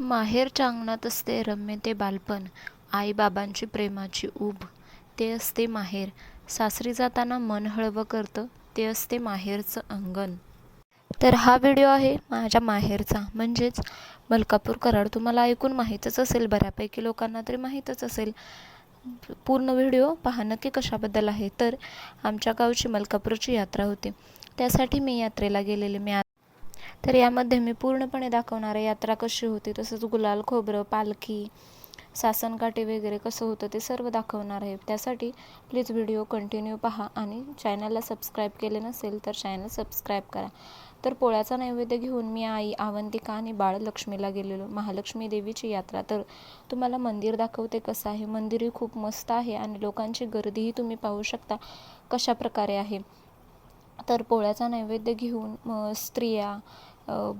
माहेरच्या अंगणात असते रम्य ते बालपण. आईबाबांची प्रेमाची ऊब. ते असते माहेर. सासरी जाताना मन हळवं करतं. ते असते माहेरचं अंगण. तर हा व्हिडिओ आहे माझ्या माहेरचा. म्हणजेच मलकापूर कराड. तुम्हाला ऐकून माहीतच असेल बऱ्यापैकी लोकांना तरी माहीतच असेल. पूर्ण व्हिडिओ पहा नक्की कशाबद्दल आहे. तर आमच्या गावची मलकापूरची यात्रा होती. त्यासाठी मी यात्रेला गेलेले. मी तर यामध्ये मी पूर्णपणे दाखवणार आहे यात्रा कशी होती तसंच गुलाल खोबरं पालखी सासनकाठी वगैरे कसं होतं ते सर्व दाखवणार आहे. त्यासाठी प्लीज व्हिडिओ कंटिन्यू पहा आणि चॅनलला सबस्क्राईब केले नसेल तर चॅनल सबस्क्राईब करा. तर पोळ्याचा नैवेद्य घेऊन मी आई अवंतिका आणि बाळलक्ष्मीला गेलेलो. महालक्ष्मी देवीची यात्रा. तर तुम्हाला मंदिर दाखवते कसं आहे? मंदिरही खूप मस्त आहे आणि लोकांची गर्दीही तुम्ही पाहू शकता कशा प्रकारे आहे. तर पोळ्याचा नैवेद्य घेऊन स्त्रिया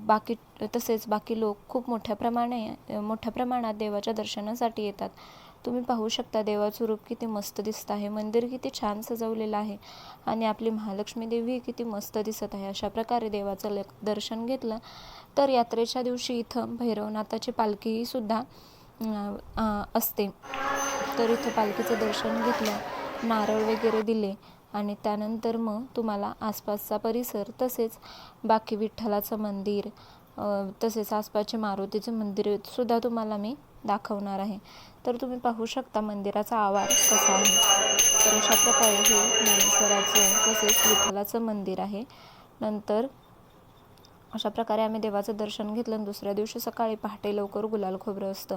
बाकी तसेच बाकी लोक खूप मोठ्या प्रमाणे मोठ्या प्रमाणात देवाच्या दर्शनासाठी येतात. तुम्ही पाहू शकता देवाचं रूप किती मस्त दिसत आहे. मंदिर किती छान सजवलेलं आहे. आणि आपली महालक्ष्मी देवी किती मस्त दिसत आहे. अशा प्रकारे देवाचं ल दर्शन घेतलं. तर यात्रेच्या दिवशी इथं भैरवनाथाची पालखीही सुद्धा असते. तर इथं पालखीचं दर्शन घेतलं. नारळ वगैरे दिले. आणि त्यानंतर मग तुम्हाला आसपासचा परिसर तसेच बाकी विठ्ठलाचं मंदिर तसेच आसपासचे मारुतीचे मंदिर सुद्धा तुम्हाला मी दाखवणार आहे. तर तुम्ही पाहू शकता मंदिराचा आवाज कसा आहे. तर अशा प्रकारे हे ज्ञानेश्वराचं तसेच विठ्ठलाचं मंदिर आहे. नंतर अशा प्रकारे आम्ही देवाचं दर्शन घेतलं. आणि दुसऱ्या दिवशी सकाळी पहाटे लवकर गुलाल खोबरं असतं.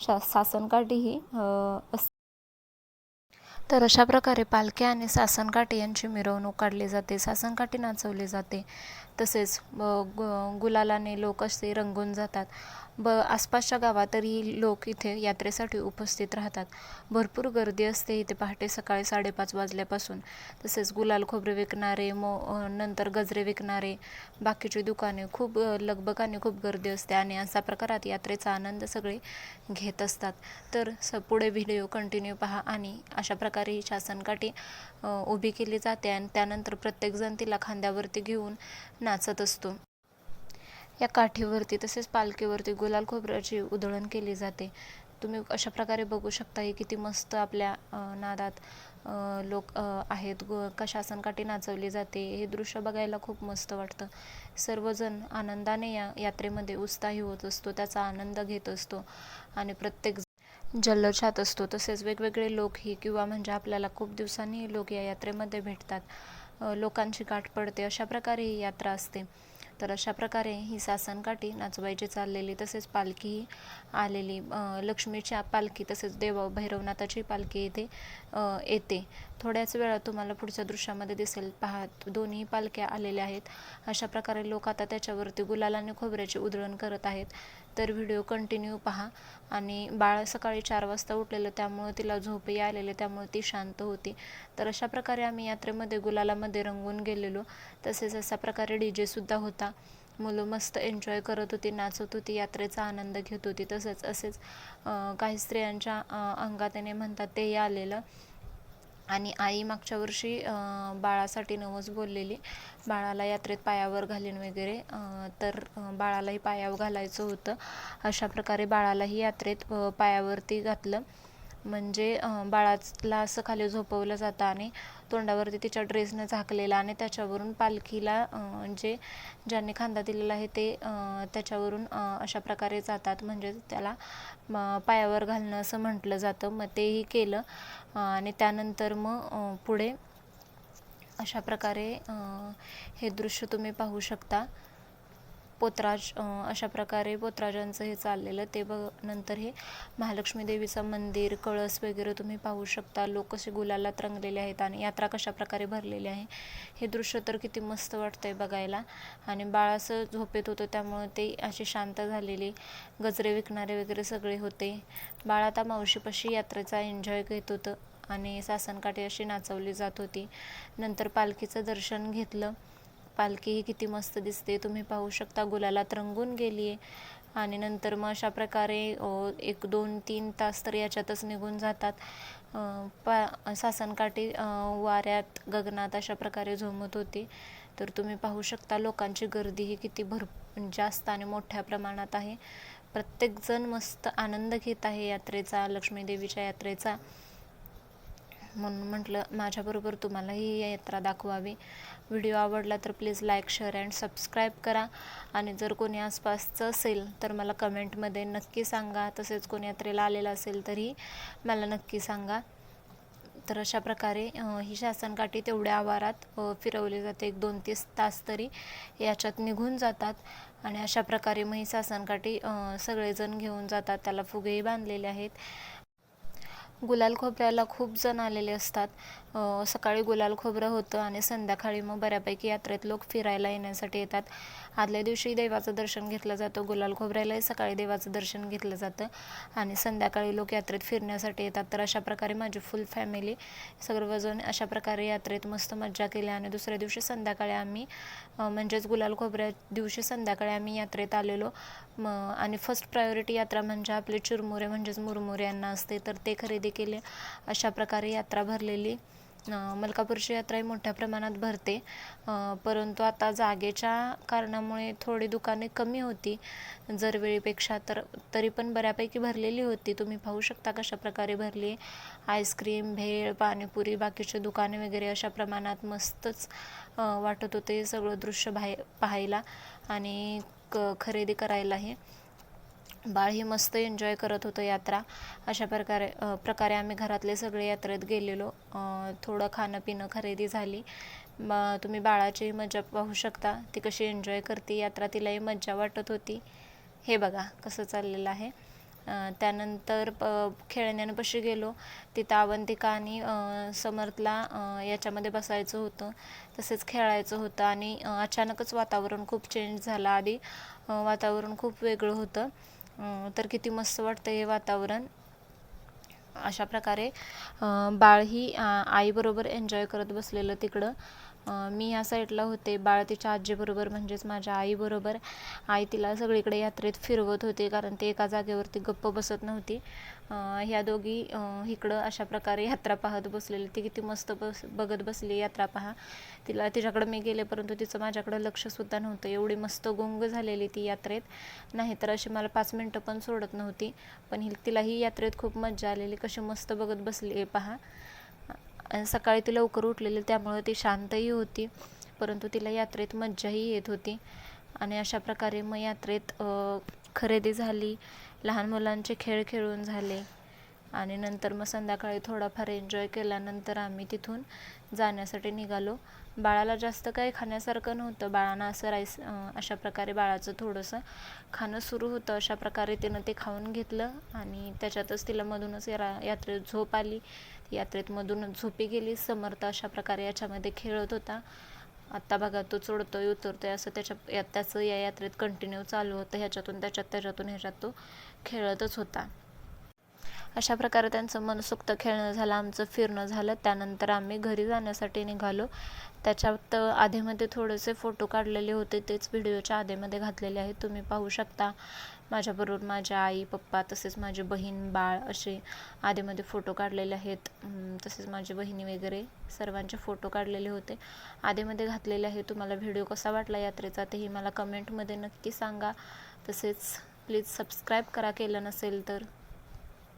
शा सासनकाठीही अ, तर अशा प्रकारे पालख्या आणि सासनकाठी यांची मिरवणूक काढली जाते सासनकाठी नाचवली जाते. तसेच गु गुलालाने लोक असे रंगून जातात. ब आसपासच्या गावातही लोक इथे यात्रेसाठी उपस्थित राहतात. भरपूर गर्दी असते इथे पहाटे सकाळी साडेपाच वाजल्यापासून. तसेच गुलाल खोबरे विकणारे मो नंतर गजरे विकणारे बाकीची दुकाने खूप लगबग लगबगाने खूप गर्दी असते आणि अशा प्रकारात यात्रेचा आनंद सगळे घेत असतात. तर स पुढे व्हिडिओ कंटिन्यू पहा आणि अशा प्रकारे ही शासनकाठी उभी केली जाते आणि त्यानंतर प्रत्येकजण तिला खांद्यावरती घेऊन नाचत असतो. या काठीवरती तसेच पालखीवरती गुलाल खोबऱ्याची उधळण केली जाते. तुम्ही अशा प्रकारे बघू शकता हे किती मस्त आपल्या नादात लोक आहेत. आहेत कशासन काठी नाचवली जाते हे दृश्य बघायला खूप मस्त वाटतं. सर्वजण आनंदाने या यात्रेमध्ये उत्साही होत असतो त्याचा आनंद घेत असतो आणि प्रत्येक जल्लोषात असतो. तसेच वेगवेगळे लोकही किंवा म्हणजे आपल्याला खूप दिवसांनी लोक या यात्रेमध्ये भेटतात. लोकांची गाठ पडते अशा प्रकारे ही यात्रा असते. तर अशा प्रकारे ही सासनकाठी नाचवायची चाललेली तसेच पालखीही आलेली लक्ष्मीच्या पालखी तसेच देव भैरवनाथाची पालखी इथे येते. थोड्याच वेळात तुम्हाला पुढच्या दृश्यामध्ये दिसेल. पाहत दोन्ही पालख्या आलेल्या आहेत. अशा प्रकारे लोक आता त्याच्यावरती गुलाल आणि खोबऱ्याची उधळण करत आहेत. तर व्हिडिओ कंटिन्यू पहा. आणि बाळ सकाळी चार वाजता उठलेलं त्यामुळं तिला झोपही आलेले त्यामुळे ती शांत होती. तर अशा प्रकारे आम्ही यात्रेमध्ये गुलालामध्ये रंगून गेलेलो. तसेच अशा प्रकारे डी जेसुद्धा होता. मुलं मस्त एन्जॉय करत होती नाचत होती यात्रेचा आनंद घेत होती. तसंच असेच काही स्त्रियांच्या अंगात त्याने म्हणतात तेही आलेलं. आणि आई मागच्या वर्षी बाळासाठी नवस बोललेली. बाळाला यात्रेत पायावर घालीन वगैरे. तर बाळालाही पायावर घालायचं होतं. अशा प्रकारे बाळालाही यात्रेत पायावरती घातलं. म्हणजे बाळाला असं खाली झोपवलं जातं आणि तोंडावरती तिच्या ड्रेसनं झाकलेला आणि त्याच्यावरून पालखीला जे म्हणजे ज्यांनी खांदा दिलेला आहे ते त्याच्यावरून अशा प्रकारे जातात. म्हणजे त्याला पायावर घालणं असं म्हटलं जातं. मग तेही केलं. आणि त्यानंतर मग पुढे अशा प्रकारे हे दृश्य तुम्ही पाहू शकता. पोतराज अशा प्रकारे पोतराजांचं हे चाललेलं ते बघ नंतर हे महालक्ष्मी देवीचं मंदिर कळस वगैरे तुम्ही पाहू शकता. लोक कसे गुलालात रंगलेले आहेत आणि यात्रा कशा प्रकारे भरलेली आहे हे दृश्य तर किती मस्त वाटतंय बघायला. आणि बाळ असं झोपेत होतं त्यामुळे ते असे शांत झालेले गजरे विकणारे वगैरे सगळे होते. बाळ आता मावशीपाशी यात्रेचा एन्जॉय घेत होतं आणि सासनकाठी अशी नाचवली जात होती. नंतर पालखीचं दर्शन घेतलं. पालखी ही किती मस्त दिसते. तुम्ही पाहू शकता गुलालात रंगून गेली आहे. आणि नंतर मग अशा प्रकारे एक दोन तीन तास तर याच्यातच निघून जातात. पा सासनकाठी वाऱ्यात गगनात अशा प्रकारे झोमत होती. तर तुम्ही पाहू शकता लोकांची गर्दी ही किती भर जास्त आणि मोठ्या प्रमाणात आहे. प्रत्येकजण मस्त आनंद घेत आहे यात्रेचा लक्ष्मीदेवीच्या यात्रेचा. म्हणून म्हटलं माझ्याबरोबर तुम्हालाही ही यात्रा दाखवावी. व्हिडिओ आवडला तर please like share and subscribe करा. आणि जर कोणी आसपासचं असेल तर मला कमेंटमध्ये नक्की सांगा. तसेच कोणी यात्रेला आलेलं असेल तरी मला नक्की सांगा. तर अशा प्रकारे ही शासनकाठी तेवढ्या आवारात फिरवली जाते. एक दोन तीस तास तरी याच्यात निघून जातात. आणि अशा प्रकारे मग ही शासनकाठी सगळेजण घेऊन जातात. त्याला फुगेही बांधलेले आहेत. गुलाल खोबऱ्याला खूप जण आलेले असतात. सकाळी गुलाल खोबरं होतं आणि संध्याकाळी मग बऱ्यापैकी यात्रेत लोक फिरायला येण्यासाठी येतात. आदल्या दिवशी देवाचं दर्शन घेतलं जातं. गुलाल खोबऱ्यालाही सकाळी देवाचं दर्शन घेतलं जातं. आणि संध्याकाळी लोक यात्रेत फिरण्यासाठी येतात. तर अशा प्रकारे माझी फुल फॅमिली सर्वजण अशा प्रकारे यात्रेत मस्त मज्जा केली आणि दुसऱ्या दिवशी संध्याकाळी आम्ही म्हणजेच गुलाल खोबऱ्या दिवशी संध्याकाळी आम्ही यात्रेत आलेलो. म आणि फर्स्ट प्रायोरिटी यात्रा म्हणजे आपले चिरमुरे म्हणजेच मुरमुरे यांना असते. तर ते खरेदी केले. अशा प्रकारे यात्रा भरलेली. मलकापूरची यात्राही मोठ्या प्रमाणात भरते. परंतु आता जागेच्या कारणामुळे थोडी दुकाने कमी होती. जर वेळेपेक्षा तर तरी पण बऱ्यापैकी भरलेली होती. तुम्ही पाहू शकता कशा प्रकारे भरली. आईस्क्रीम भेळ पाणीपुरी बाकीचे दुकाने वगैरे अशा प्रमाणात मस्तच वाटत होते. सगळं दृश्य बाहे पाहायला आणि क खरेदी करायलाही. बाळही मस्त एन्जॉय करत होतं यात्रा. अशा प्रकारे प्रकारे आम्ही घरातले सगळे यात्रेत गेलेलो. थोडं खाणं पिणं खरेदी झाली. मग तुम्ही बाळाची मजा पाहू शकता. ती कशी एन्जॉय करते यात्रा तिलाही मज्जा वाटत होती. हे बघा कसं चाललेलं आहे. त्यानंतर प खेळण्यापाशी गेलो. तिथं अवंतिका आणि समर्थला याच्यामध्ये बसायचं होतं. तसेच खेळायचं होतं आणि अचानकच वातावरण खूप चेंज झालं. आधी वातावरण खूप वेगळं होतं. तर किती मस्त वाटतं हे वातावरण. अशा प्रकारे बाळ ही आईबरोबर एन्जॉय करत बसलेलं तिकडं. मी या साईडला होते. बाळ तिच्या आजीबरोबर म्हणजेच माझ्या आईबरोबर. आई तिला सगळीकडे यात्रेत फिरवत होते कारण ती एका जागेवरती गप्प बसत नव्हती. ह्या दोघी इकडं अशा प्रकारे यात्रा पाहत बसलेली. ती किती मस्त बस बघत बसली यात्रा पहा. तिला तिच्याकडं मी गेले परंतु तिचं माझ्याकडं लक्षसुद्धा नव्हतं. एवढी मस्त गुंग झालेली ती यात्रेत. नाहीतर अशी मला पाच मिनटं पण सोडत नव्हती. पण ही तिला ही यात्रेत खूप मज्जा आलेली. कशी मस्त बघत बसली आहे पहा. आणि सकाळी ती लवकर उठलेली त्यामुळं ती शांतही होती. परंतु तिला यात्रेत मज्जाही येत होती. आणि अशा प्रकारे मग यात्रेत खरेदी झाली. लहान मुलांचे खेळ खेळून झाले. आणि नंतर मग संध्याकाळी थोडाफार एन्जॉय केल्यानंतर आम्ही तिथून जाण्यासाठी निघालो. बाळाला जास्त काही खाण्यासारखं नव्हतं. बाळानं असं राईस अशा प्रकारे बाळाचं थोडंसं खाणं सुरू होतं. अशा प्रकारे तिनं ते खाऊन घेतलं आणि त्याच्यातच तिला मधूनच या यात्रेत झोप आली. यात्रेत मधूनच झोपी गेली. समर्थ अशा प्रकारे याच्यामध्ये खेळत होता. आत्ता बघा तो चढतोय उतरतोय असं त्याच्या या त्याचं या यात्रेत कंटिन्यू चालू होतं. ह्याच्यातून त्याच्यात त्याच्यातून ह्याच्यात तो खेळतच होता. अशा प्रकारे त्यांचं मनसोक्त खेळणं झालं आमचं फिरणं झालं. त्यानंतर आम्ही घरी जाण्यासाठी निघालो. त्याच्यात आधीमध्ये थोडेसे फोटो काढलेले होते. तेच व्हिडिओच्या आधीमध्ये घातलेले आहेत. तुम्ही पाहू शकता. माझ्याबरोबर माझ्या आई पप्पा तसेच माझी बहीण बाळ असे आधीमध्ये फोटो काढलेले आहेत. तसेच माझी बहिणी वगैरे सर्वांचे फोटो काढलेले होते. आधीमध्ये घातलेले आहे तुम्हाला व्हिडिओ कसा वाटला यात्रेचा तेही मला कमेंटमध्ये नक्की सांगा. तसेच प्लीज सबस्क्राईब करा केलं नसेल तर.